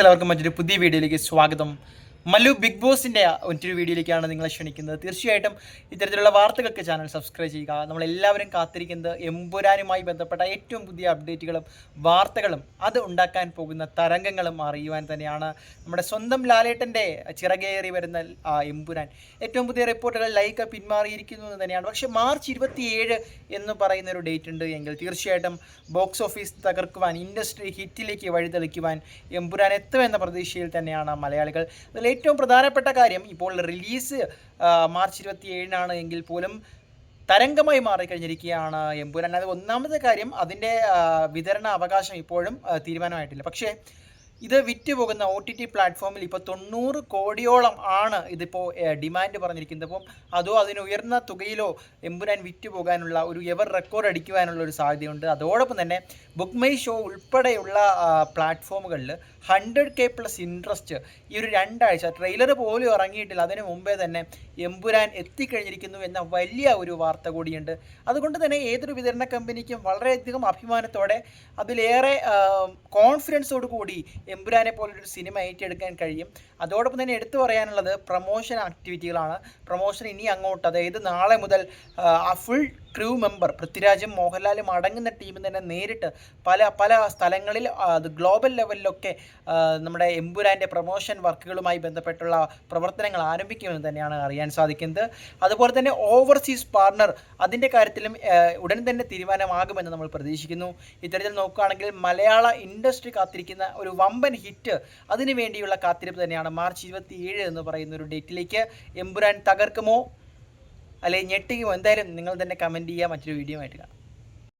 എല്ലാവർക്കും മറ്റൊരു പുതിയ വീഡിയോയിലേക്ക് സ്വാഗതം. മല്ലു ബിഗ് ബോസിന്റെ മറ്റൊരു വീഡിയോയിലേക്കാണ് നിങ്ങളെ ക്ഷണിക്കുന്നത്. തീർച്ചയായിട്ടും ഇത്തരത്തിലുള്ള വാർത്തകൾക്ക് ചാനൽ സബ്സ്ക്രൈബ് ചെയ്യുക. നമ്മളെല്ലാവരും കാത്തിരിക്കുന്നത് എമ്പുരാനുമായി ബന്ധപ്പെട്ട ഏറ്റവും പുതിയ അപ്ഡേറ്റുകളും വാർത്തകളും അത് ഉണ്ടാക്കാൻ പോകുന്ന തരംഗങ്ങളും അറിയുവാൻ തന്നെയാണ് നമ്മുടെ സ്വന്തം ലാലേട്ടന്റെ ചിറകേറി വരുന്ന എമ്പുരാൻ. ഏറ്റവും പുതിയ റിപ്പോർട്ടുകൾ ലൈക്ക് പിന്മാറിയിരിക്കുന്നു എന്ന് തന്നെയാണ്. പക്ഷേ മാർച്ച് ഇരുപത്തിയേഴ് എന്ന് പറയുന്ന ഒരു ഡേറ്റ് ഉണ്ട് എങ്കിൽ തീർച്ചയായിട്ടും ബോക്സ് ഓഫീസ് തകർക്കുവാൻ ഇൻഡസ്ട്രി ഹിറ്റിലേക്ക് വഴിതെളിക്കുവാൻ എമ്പുരാൻ എത്തുമെന്ന പ്രതീക്ഷയിൽ തന്നെയാണ് മലയാളികൾ. അതിൽ ഏറ്റവും പ്രധാനപ്പെട്ട കാര്യം ഇപ്പോൾ റിലീസ് മാർച്ച് ഇരുപത്തി ഏഴിനാണ് എങ്കിൽ പോലും തരംഗമായി മാറിക്കഴിഞ്ഞിരിക്കുകയാണ് എമ്പുരാൻ അത് ഒന്നാമത്തെ കാര്യം അതിന്റെ വിതരണ അവകാശം ഇപ്പോഴും തീരുമാനമായിട്ടില്ല. പക്ഷേ ഇത് വിറ്റ് പോകുന്ന ഒ ടി ടി പ്ലാറ്റ്ഫോമിൽ ഇപ്പോൾ തൊണ്ണൂറ് കോടിയോളം ആണ് ഇതിപ്പോൾ ഡിമാൻഡ് പറഞ്ഞിരിക്കുന്നത്. അപ്പം അതോ അതിന് ഉയർന്ന തുകയിലോ എമ്പുരാൻ വിറ്റ് പോകാനുള്ള ഒരു എവർ റെക്കോർഡ് അടിക്കുവാനുള്ള ഒരു സാധ്യതയുണ്ട്. അതോടൊപ്പം തന്നെ ബുക്ക് മൈ ഷോ ഉൾപ്പെടെയുള്ള പ്ലാറ്റ്ഫോമുകളിൽ ഹൺഡ്രഡ് കെ പ്ലസ് ഇൻട്രസ്റ്റ് ഈ ഒരു രണ്ടാഴ്ച ട്രെയിലർ പോലും ഇറങ്ങിയിട്ടില്ല. അതിന് മുമ്പേ തന്നെ എമ്പുരാൻ എത്തിക്കഴിഞ്ഞിരിക്കുന്നു എന്ന വലിയ ഒരു വാർത്ത കൂടിയുണ്ട്. അതുകൊണ്ട് തന്നെ ഏതൊരു വിതരണ കമ്പനിക്കും വളരെയധികം അഭിമാനത്തോടെ അതിലേറെ കോൺഫിഡൻസോട് കൂടി എമ്പുരാനെ പോലൊരു സിനിമ ഏറ്റെടുക്കാൻ കഴിയും. അതോടൊപ്പം തന്നെ എടുത്തു പറയാനുള്ളത് പ്രൊമോഷൻ ആക്ടിവിറ്റികളാണ് പ്രൊമോഷൻ ഇനി അങ്ങോട്ട് അതായത് നാളെ മുതൽ ഫുൾ ക്രൂ മെമ്പർ പൃഥ്വിരാജും മോഹൻലാലും അടങ്ങുന്ന ടീം തന്നെ നേരിട്ട് പല പല സ്ഥലങ്ങളിൽ അത് ഗ്ലോബൽ ലെവലിലൊക്കെ നമ്മുടെ എമ്പുരാന്റെ പ്രൊമോഷൻ വർക്കുകളുമായി ബന്ധപ്പെട്ടുള്ള പ്രവർത്തനങ്ങൾ ആരംഭിക്കുമെന്ന് തന്നെയാണ് അറിയാൻ സാധിക്കുന്നത്. അതുപോലെ തന്നെ ഓവർസീസ് പാർട്ണർ അതിന്റെ കാര്യത്തിലും ഉടൻ തന്നെ തീരുമാനമാകുമെന്ന് നമ്മൾ പ്രതീക്ഷിക്കുന്നു. ഇത്തരത്തിൽ നോക്കുകയാണെങ്കിൽ മലയാള ഇൻഡസ്ട്രി കാത്തിരിക്കുന്ന ഒരു വമ്പൻ ഹിറ്റ് അതിനു വേണ്ടിയുള്ള കാത്തിരിപ്പ് തന്നെയാണ് മാർച്ച് ഇരുപത്തി ഏഴ് എന്ന് പറയുന്ന ഒരു ഡേറ്റിലേക്ക് എമ്പുരാൻ തകർക്കുമോ? അല്ലെങ്കിൽ ഞെട്ടിക്കുമോ? എന്തായാലും നിങ്ങൾ തന്നെ കമന്റ് ചെയ്യുക മറ്റൊരു വീഡിയോ ആയിട്ട് കാണാം.